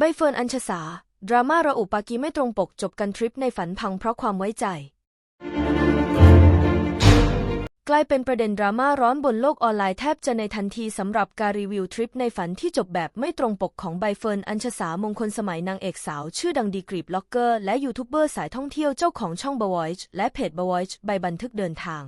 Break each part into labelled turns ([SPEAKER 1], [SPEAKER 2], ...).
[SPEAKER 1] ใบเฟิร์นอัญชสา ดราม่าระอุปากีไม่ตรงปกจบกันทริปในฝันพังเพราะความไว้ใจ กลายเป็นประเด็นดราม่าร้อนบนโลกออนไลน์แทบจะในทันทีสำหรับการรีวิวทริปในฝันที่จบแบบไม่ตรงปกของใบเฟิร์นอัญชสามงคลสมัยนางเอกสาว ชื่อดังดีกรีบล็อกเกอร์และยูทูบเบอร์สายท่องเที่ยวเจ้าของช่อง b บ v o y และเพจ b บ v o y ใบบันทึกเดินทาง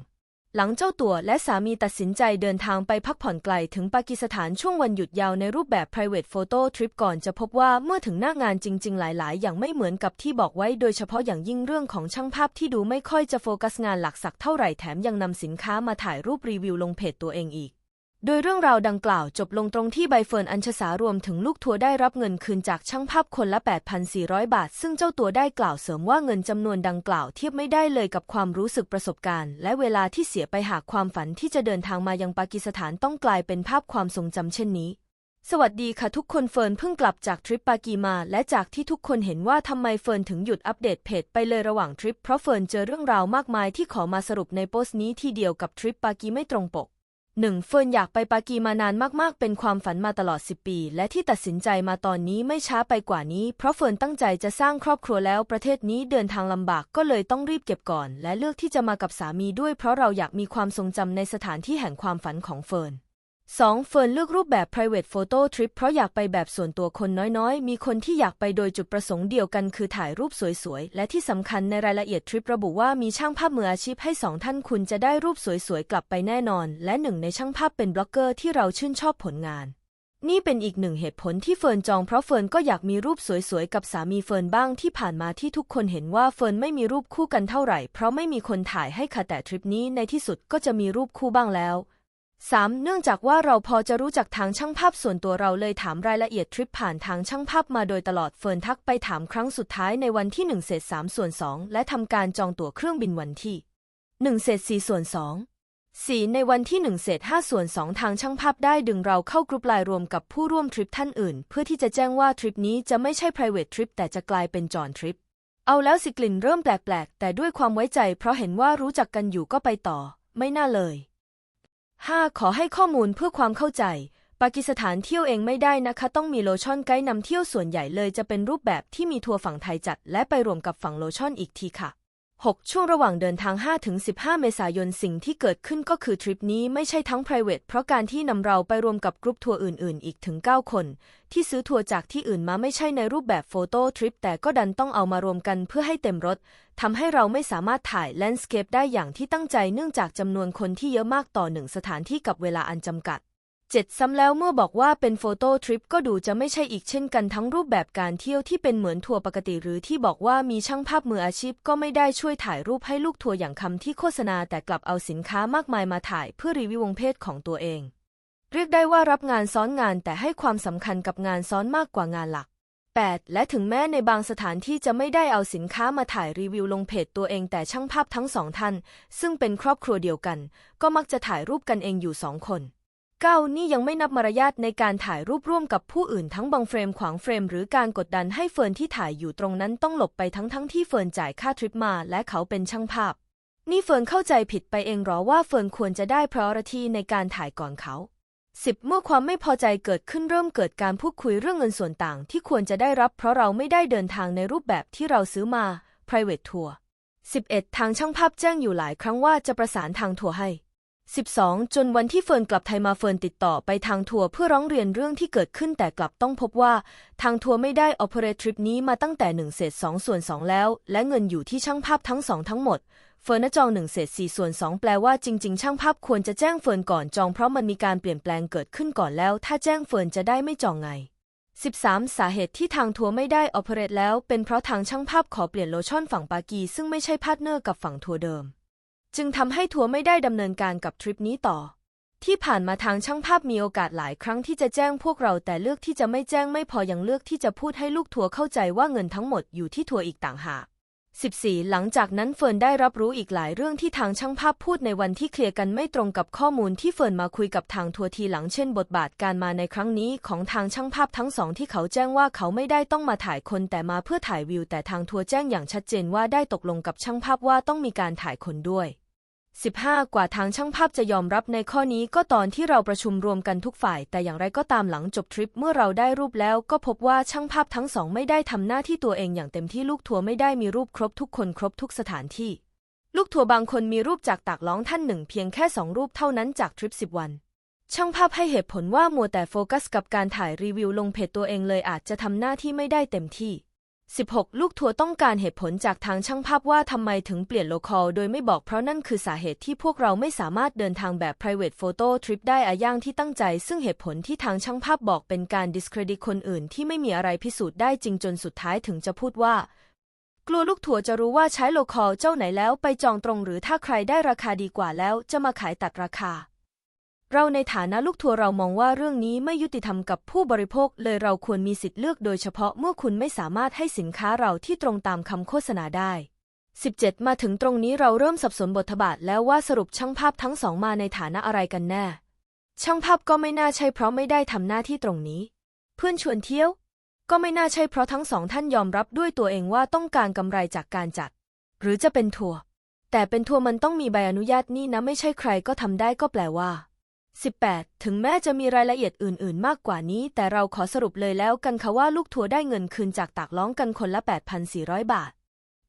[SPEAKER 1] หลังเจ้าตัวและสามีตัดสินใจเดินทางไปพักผ่อนไกลถึงปากีสถานช่วงวันหยุดยาวในรูปแบบ private photo trip ก่อนจะพบว่าเมื่อถึงหน้างานจริง ๆ หลาย ๆ อย่างไม่เหมือนกับที่บอกไว้โดยเฉพาะอย่างยิ่งเรื่องของช่างภาพที่ดูไม่ค่อยจะโฟกัสงานหลักสักเท่าไหร่แถมยังนำสินค้ามาถ่ายรูปรีวิวลงเพจตัวเองอีก โดยเรื่องราวดังกล่าวจบลงตรงที่ใบเฟิร์นอัญชสารวมถึงลูกทัวร์ได้รับเงินคืนจากช่างภาพคนละ 8,400 บาท ซึ่งเจ้าตัวได้กล่าวเสริมว่าเงินจำนวนดังกล่าวเทียบไม่ได้เลยกับความรู้สึกประสบการณ์ และเวลาที่เสียไปหากความฝันที่จะเดินทางมายังปากีสถานต้องกลายเป็นภาพความทรงจำเช่นนี้ สวัสดีค่ะทุกคนเฟิร์นเพิ่งกลับจากทริปปากีมา และจากที่ทุกคนเห็นว่าทำไมเฟิร์นถึงหยุดอัปเดตเพจไปเลยระหว่างทริปเพราะเฟิร์นเจอเรื่องราวมากมายที่ขอมาสรุปในโพสต์นี้ทีเดียวกับทริปปากีไม่ตรงปก หนึ่งเฟิร์นอยากไปปากีมานานมากๆ เป็นความฝันมาตลอด 10 ปี และที่ตัดสินใจมาตอนนี้ไม่ช้าไปกว่านี้ เพราะเฟิร์นตั้งใจจะสร้างครอบครัวแล้วประเทศนี้เดินทางลำบากก็เลยต้องรีบเก็บก่อน และเลือกที่จะมากับสามีด้วย เพราะเราอยากมีความทรงจำในสถานที่แห่งความฝันของเฟิร์น 2. เฟิร์นเลือกรูปแบบ private photo trip เพราะอยากไปแบบส่วนตัวคนน้อยๆ มีคนที่อยากไปโดยจุดประสงค์เดียวกันคือถ่ายรูปสวยๆ และที่สำคัญในรายละเอียดทริประบุว่ามีช่างภาพมืออาชีพให้สองท่านคุณจะได้รูปสวยๆ กลับไปแน่นอน และหนึ่งในช่างภาพเป็นบล็อกเกอร์ที่เราชื่นชอบผลงาน นี่เป็นอีกหนึ่งเหตุผลที่เฟิร์นจองเพราะเฟิร์นก็อยากมีรูปสวยๆ กับสามีเฟิร์นบ้างที่ผ่านมาที่ทุกคนเห็นว่าเฟิร์นไม่มีรูปคู่กันเท่าไหร่ เพราะไม่มีคนถ่ายให้ค่ะแต่ทริปนี้ในที่สุดก็จะมีรูปคู่บ้างแล้ว 3. เนื่องจากว่าเราพอจะรู้จักทางช่างภาพส่วนตัวเราเลยถามรายละเอียดทริปผ่านทางช่างภาพมาโดยตลอดเฟิร์นทักไปถามครั้งสุดท้ายในวันที่1เศษ3ส่วน2และทำการจองตั๋วเครื่องบินวันที่1เศษ4ส่วน2 4 ในวันที่1เศษ5ส่วน2ทางช่างภาพได้ดึงเราเข้ากรุ๊ปไลน์รวมกับผู้ร่วมทริปท่านอื่น เพื่อที่จะแจ้งว่าทริปนี้จะไม่ใช่ private trip แต่จะกลายเป็นจอนทริปเอาแล้วสิกลิ่นเริ่มแปลกๆแต่ด้วยความไว้ใจ เพราะเห็นว่ารู้จักกันอยู่ก็ไปต่อ ไม่น่าเลย 5. ขอให้ข้อมูลเพื่อความเข้าใจ ปากีสถานเที่ยวเองไม่ได้นะคะ ต้องมีโลชั่นไกด์นำเที่ยวส่วนใหญ่เลยจะเป็นรูปแบบที่มีทัวร์ฝั่งไทยจัด และไปรวมกับฝั่งโลชั่นอีกทีค่ะ 6. ช่วงระหว่างเดินทาง 5-15 เมษายนสิ่งที่เกิดขึ้นก็คือทริปนี้ไม่ใช่ทั้ง private เพราะการที่นำเราไปรวมกับกรุ๊ปทัวร์อื่นๆ อีกถึง 9 คน ที่ซื้อทัวร์จากที่อื่นมาไม่ใช่ในรูปแบบโฟโต้ทริปแต่ก็ดันต้องเอามารวมกันเพื่อให้เต็มรถทำให้เราไม่สามารถถ่ายแลนด์สเคปได้อย่างที่ตั้งใจเนื่องจากจำนวนคนที่เยอะมากต่อหนึ่งสถานที่กับเวลาอันจำกัด 7. ซ้ำแล้วเมื่อบอกว่าเป็นโฟโต้ทริปก็ดูจะไม่ใช่อีกเช่นกันทั้งรูปแบบการเที่ยวที่เป็นเหมือนทัวร์ปกติหรือที่บอกว่ามีช่างภาพมืออาชีพก็ไม่ได้ช่วยถ่ายรูปให้ลูกทัวร์อย่างคำที่โฆษณาแต่กลับเอาสินค้ามากมายมาถ่ายเพื่อรีวิววงเพศของตัวเอง เรียกได้ว่ารับงานซ้อนงานแต่ให้ความสำคัญกับงานซ้อนมากกว่างานหลัก 8. และถึงแม้ในบางสถานที่จะไม่ได้เอาสินค้ามาถ่ายรีวิวลงเพจตัวเองแต่ช่างภาพทั้งสองท่าน ซึ่งเป็นครอบครัวเดียวกัน ก็มักจะถ่ายรูปกันเองอยู่สองคน 9. นี่ยังไม่นับมารยาทในการถ่ายรูปร่วมกับผู้อื่นทั้งบังเฟรมขวางเฟรม หรือการกดดันให้เฟิร์นที่ถ่ายอยู่ตรงนั้นต้องหลบไปทั้งทั้งที่เฟิร์นจ่ายค่าทริปมาและเขาเป็นช่างภาพ นี่เฟิร์นเข้าใจผิดไปเองหรอว่าเฟิร์นควรจะได้ priority ในการถ่ายก่อนเขา 10. เมื่อความไม่พอใจเกิดขึ้นเริ่มเกิดการพูดคุยเรื่องเงินส่วนต่างที่ควรจะได้รับเพราะเราไม่ได้เดินทางในรูปแบบที่เราซื้อมา private tour 11. ทางช่างภาพแจ้งอยู่หลายครั้งว่าจะประสานทางทัวร์ให้ 12. จนวันที่เฟิร์นกลับไทยมาเฟิร์นติดต่อไปทางทัวร์เพื่อร้องเรียนเรื่องที่เกิดขึ้นแต่กลับต้องพบว่า ทางทัวร์ไม่ได้ operate trip นี้มาตั้งแต่1เศษ2ส่วน2แล้ว และเงินอยู่ที่ช่างภาพทั้งสองทั้งหมด เฟิร์นจอง1เศษ4ส่วน2แปลว่าจริง ๆ ช่างภาพควรจะแจ้งเฟิร์นก่อนจองเพราะมันมีการเปลี่ยนแปลงเกิดขึ้นก่อนแล้ว ถ้าแจ้งเฟิร์นจะได้ไม่จองไง 13. สาเหตุที่ทางทัวร์ไม่ได้ operate แล้ว เป็นเพราะทางช่างภาพขอเปลี่ยนโลชั่นฝั่งปากี ซึ่งไม่ใช่พาร์ทเนอร์กับฝั่งทัวร์เดิม จึงทำให้ทัวร์ไม่ได้ดำเนินการกับทริปนี้ต่อ ที่ผ่านมาทางช่างภาพมีโอกาสหลายครั้งที่จะแจ้งพวกเราแต่เลือกที่จะไม่แจ้งไม่พอยังเลือกที่จะพูดให้ลูกทัวร์เข้าใจว่าเงินทั้งหมดอยู่ที่ทัวร์อีกต่างหาก 14. หลังจากนั้นเฟิร์นได้รับรู้อีกหลายเรื่องที่ทางช่างภาพพูดในวันที่เคลียร์กันไม่ตรงกับข้อมูลที่เฟิร์นมาคุยกับทางทัวร์ทีหลังเช่น บทบาทการมาในครั้งนี้ของทางช่างภาพทั้งสองที่เขาแจ้งว่าเขาไม่ได้ต้องมาถ่ายคนแต่มาเพื่อถ่ายวิว แต่ทางทัวร์แจ้งอย่างชัดเจนว่าได้ตกลงกับช่างภาพว่าต้องมีการถ่ายคนด้วย 15 กว่าทางช่างภาพจะยอมรับในข้อนี้ก็ตอนที่เราประชุมรวมกันทุกฝ่าย แต่อย่างไรก็ตามหลังจบทริปเมื่อเราได้รูปแล้ว ก็พบว่าช่างภาพทั้งสองไม่ได้ทำหน้าที่ตัวเองอย่างเต็มที่ลูกทัวร์ไม่ได้มีรูปครบทุกคนครบทุกสถานที่ ลูกทัวร์บางคนมีรูปจากตากล้องท่านหนึ่งเพียงแค่สองรูปเท่านั้นจากทริป10 วัน ช่างภาพให้เหตุผลว่ามัวแต่โฟกัสกับการถ่ายรีวิวลงเพจตัวเองเลยอาจจะทำหน้าที่ไม่ได้เต็มที่ 16 ลูกทัวร์ต้องการเหตุผลจากทางช่างภาพว่าทำไมถึงเปลี่ยนโลคอลโดยไม่บอกเพราะนั่นคือสาเหตุที่พวกเราไม่สามารถเดินทางแบบ private photo trip ได้อาย่างที่ตั้งใจ ซึ่งเหตุผลที่ทางช่างภาพบอกเป็นการ discredit คนอื่นที่ไม่มีอะไรพิสูจน์ได้จริงจนสุดท้ายถึงจะพูดว่า กลัวลูกทัวร์จะรู้ว่าใช้โลคอลเจ้าไหนแล้วไปจองตรงหรือถ้าใครได้ราคาดีกว่าแล้วจะมาขายตัดราคา เราในฐานะลูกทัวร์เรามองว่าเรื่องนี้ไม่ยุติธรรมกับผู้บริโภค เลยเราควรมีสิทธิ์เลือกโดยเฉพาะเมื่อคุณไม่สามารถให้สินค้าเราที่ตรงตามคำโฆษณาได้ 17 มาถึงตรงนี้เราเริ่มสับสนบทบาทแล้วว่าสรุปช่างภาพทั้งสองมาในฐานะอะไรกันแน่ ช่างภาพก็ไม่น่าใช่เพราะไม่ได้ทำหน้าที่ตรงนี้ เพื่อนชวนเที่ยว ก็ไม่น่าใช่เพราะทั้งสองท่านยอมรับด้วยตัวเองว่าต้องการกำไรจากการจัด หรือจะเป็นทัวร์แต่เป็นทัวร์มันต้องมีใบอนุญาตนี่นะไม่ใช่ใครก็ทำได้ก็แปลว่า 18 ถึงแม้จะมีรายละเอียดอื่น ๆ มากกว่านี้ แต่เราขอสรุปเลยแล้วกันค่ะว่าลูกทัวร์ได้เงินคืนจากตากล้องกันคนละ 8,400 บาท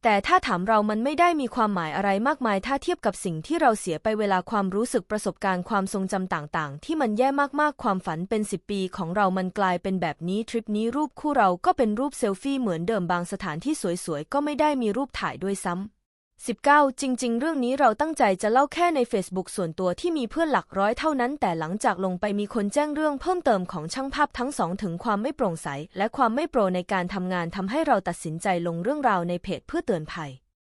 [SPEAKER 1] แต่ถ้าถามเรามันไม่ได้มีความหมายอะไรมากมาย ถ้าเทียบกับสิ่งที่เราเสียไปเวลาความรู้สึกประสบการณ์ความทรงจำต่าง ๆ ที่มันแย่มากๆ ความฝันเป็น 10 ปีของเรามันกลายเป็นแบบนี้ทริปนี้รูปคู่เราก็เป็นรูปเซลฟี่เหมือนเดิมบางสถานที่สวย ๆ ก็ไม่ได้มีรูปถ่ายด้วยซ้ำ 19 จริง ๆ เรื่องนี้เราตั้งใจจะเล่าแค่ใน Facebook ส่วนตัวที่มีเพื่อนหลักร้อยเท่านั้น แต่หลังจากลงไปมีคนแจ้งเรื่องเพิ่มเติมของช่างภาพทั้งสองถึงความไม่โปร่งใส และความไม่โปรในการทำงานทำให้เราตัดสินใจลงเรื่องราวในเพจเพื่อเตือนภัย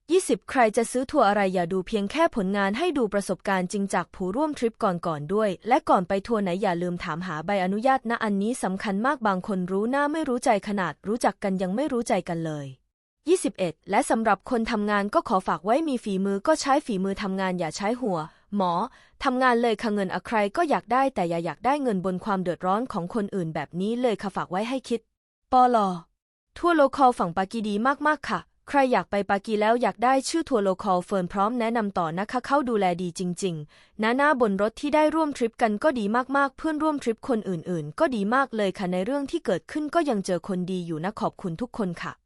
[SPEAKER 1] 20 ใครจะซื้อทัวร์อะไรอย่าดูเพียงแค่ผลงานให้ดูประสบการณ์จริงจากผู้ร่วมทริปก่อนๆด้วย และก่อนไปทัวร์ไหนอย่าลืมถามหาใบอนุญาตนะอันนี้สำคัญมากบางคนรู้หน้าไม่รู้ใจขนาดรู้จักกันยังไม่รู้ใจกันเลย 21 และสำหรับคนทำงานก็ขอฝากไว้มีฝีมือก็ใช้ฝีมือทำงานอย่าใช้หัว หมอทำงานเลยค่ะเงินอะใครก็อยากได้แต่อย่าอยากได้เงินบนความเดือดร้อนของคนอื่นแบบนี้เลยค่ะฝากไว้ให้คิดปอลอทัวร์โลคอลฝั่งปากีดีมากๆค่ะ ใครอยากไปปากีแล้วอยากได้ชื่อทัวร์โลคอลเฟิร์นพร้อมแนะนำต่อนะคะเข้าดูแลดีจริงๆนะหน้าบนรถที่ได้ร่วมทริปกันก็ดีมากๆ เพื่อนร่วมทริปคนอื่นๆ ก็ดีมากเลยค่ะในเรื่องที่เกิดขึ้นก็ยังเจอคนดีอยู่นะขอบคุณทุกคนค่ะ